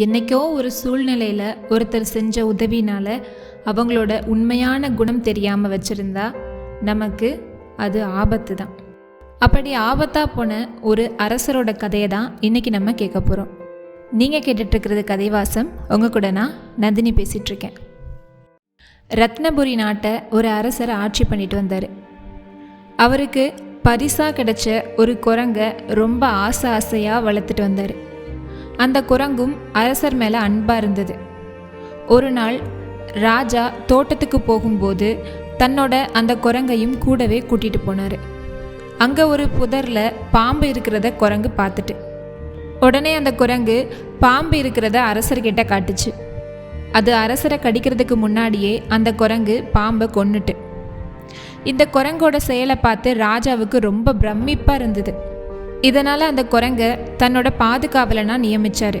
என்னைக்கோ ஒரு சூழ்நிலையில் ஒருத்தர் செஞ்ச உதவினால அவங்களோட உண்மையான குணம் தெரியாமல் வச்சுருந்தா நமக்கு அது ஆபத்து தான் அப்படி ஆபத்தாக போன ஒரு அரசரோட கதையை தான் இன்றைக்கி நம்ம கேட்க போகிறோம் நீங்கள் கேட்டுட்ருக்கிறது கதைவாசம். உங்கள் கூட நான் நந்தினி பேசிகிட்ருக்கேன் ரத்னபுரி நாட்டை ஒரு அரசர் ஆட்சி பண்ணிட்டு வந்தார். அவருக்கு பரிசாக கிடைச்ச ஒரு குரங்கை ரொம்ப ஆசை ஆசையாக வளர்த்துட்டு வந்தார். அந்த குரங்கும் அரசர் மேலே அன்பாக இருந்தது. ஒரு நாள் ராஜா தோட்டத்துக்கு போகும்போது தன்னோட அந்த குரங்கையும் கூடவே கூட்டிகிட்டு போனார். அங்கே ஒரு புதரில் பாம்பு இருக்கிறத குரங்கு பார்த்துட்டு. உடனே அந்த குரங்கு பாம்பு இருக்கிறத அரசர்கிட்ட காட்டுச்சு. அது அரசரை கடிக்கிறதுக்கு முன்னாடியே அந்த குரங்கு பாம்பை கொன்னுட்டு. இந்த குரங்கோட செயலை பார்த்து ராஜாவுக்கு ரொம்ப பிரமிப்பாக இருந்தது. இதனால் அந்த குரங்க தன்னோட பாதுகாவலனா நியமிச்சாரு.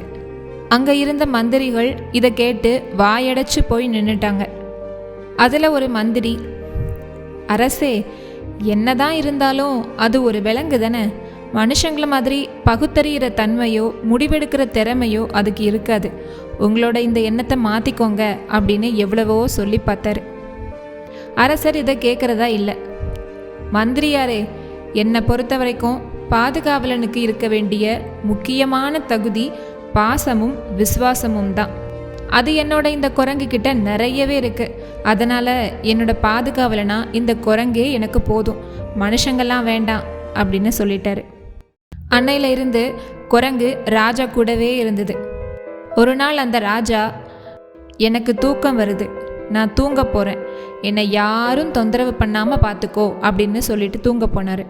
அங்கே இருந்த மந்திரிகள் இதை கேட்டு வாயடைச்சு போய் நின்றுட்டாங்க அதில் ஒரு மந்திரி அரசே என்னதான் இருந்தாலும் அது ஒரு விலங்கு தானே? மனுஷங்கள மாதிரி பகுத்தறிகிற தன்மையோ முடிவெடுக்கிற திறமையோ அதுக்கு இருக்காது. உங்களோட இந்த எண்ணத்தை மாற்றிக்கோங்க அப்படின்னு எவ்வளவோ சொல்லி பார்த்தாரு. அரசர் இதை கேட்குறதா இல்லை. மந்திரியாரே என்னை பொறுத்த வரைக்கும் பாதுகாவலனுக்கு இருக்க வேண்டிய முக்கியமான தகுதி பாசமும் விசுவாசமும் தான். அது என்னோட இந்த குரங்கு கிட்ட நிறையவே இருக்கு. அதனால என்னோட பாதுகாவலனா இந்த குரங்கே எனக்கு போதும். மனுஷங்கள்லாம் வேண்டாம் அப்படின்னு சொல்லிட்டாரு. அன்னையில இருந்து குரங்கு ராஜா கூடவே இருந்தது. ஒரு நாள் அந்த ராஜா எனக்கு தூக்கம் வருது. நான் தூங்க போகிறேன் என்னை யாரும் தொந்தரவு பண்ணாமல் பார்த்துக்கோ அப்படின்னு சொல்லிட்டு தூங்க போனார்.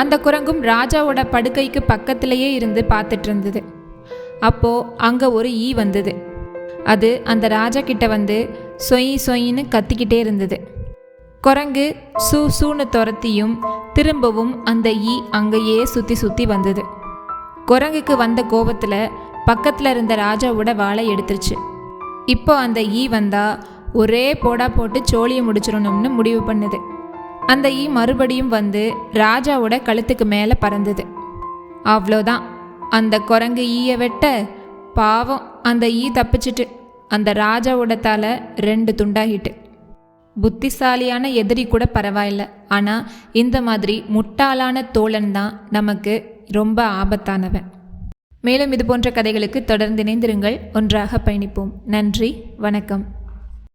அந்த குரங்கும் ராஜாவோட படுக்கைக்கு பக்கத்திலேயே இருந்து பார்த்துட்டு இருந்தது அப்போது அங்கே ஒரு ஈ வந்தது. அது அந்த ராஜா கிட்ட வந்து சொய் சொயின்னு கத்திக்கிட்டே இருந்தது. குரங்கு சூ சூன்னு துரத்தியும் திரும்பவும் அந்த ஈ அங்கேயே சுற்றி சுற்றி வந்தது. குரங்குக்கு வந்த கோபத்தில் பக்கத்தில் இருந்த ராஜாவோட வாழை எடுத்துருச்சு. இப்போ அந்த ஈ வந்தா ஒரே போடா போட்டு சோழியை முடிச்சிடணும்னு முடிவு பண்ணுது. அந்த ஈ மறுபடியும் வந்து ராஜாவோட கழுத்துக்கு மேலே பறந்தது. அவ்வளோதான் அந்த குரங்கு ஈயை வெட்ட பாவம் அந்த ஈ தப்பிச்சிட்டு அந்த ராஜாவோட தலை ரெண்டு துண்டாகிட்டு. புத்திசாலியான எதிரி கூட பரவாயில்ல. ஆனால் இந்த மாதிரி முட்டாளான தோழன் தான் நமக்கு ரொம்ப ஆபத்தானவன். மேலும் இது போன்ற கதைகளுக்கு தொடர்ந்து இணைந்திருங்கள். ஒன்றாக பயணிப்போம். நன்றி. வணக்கம்.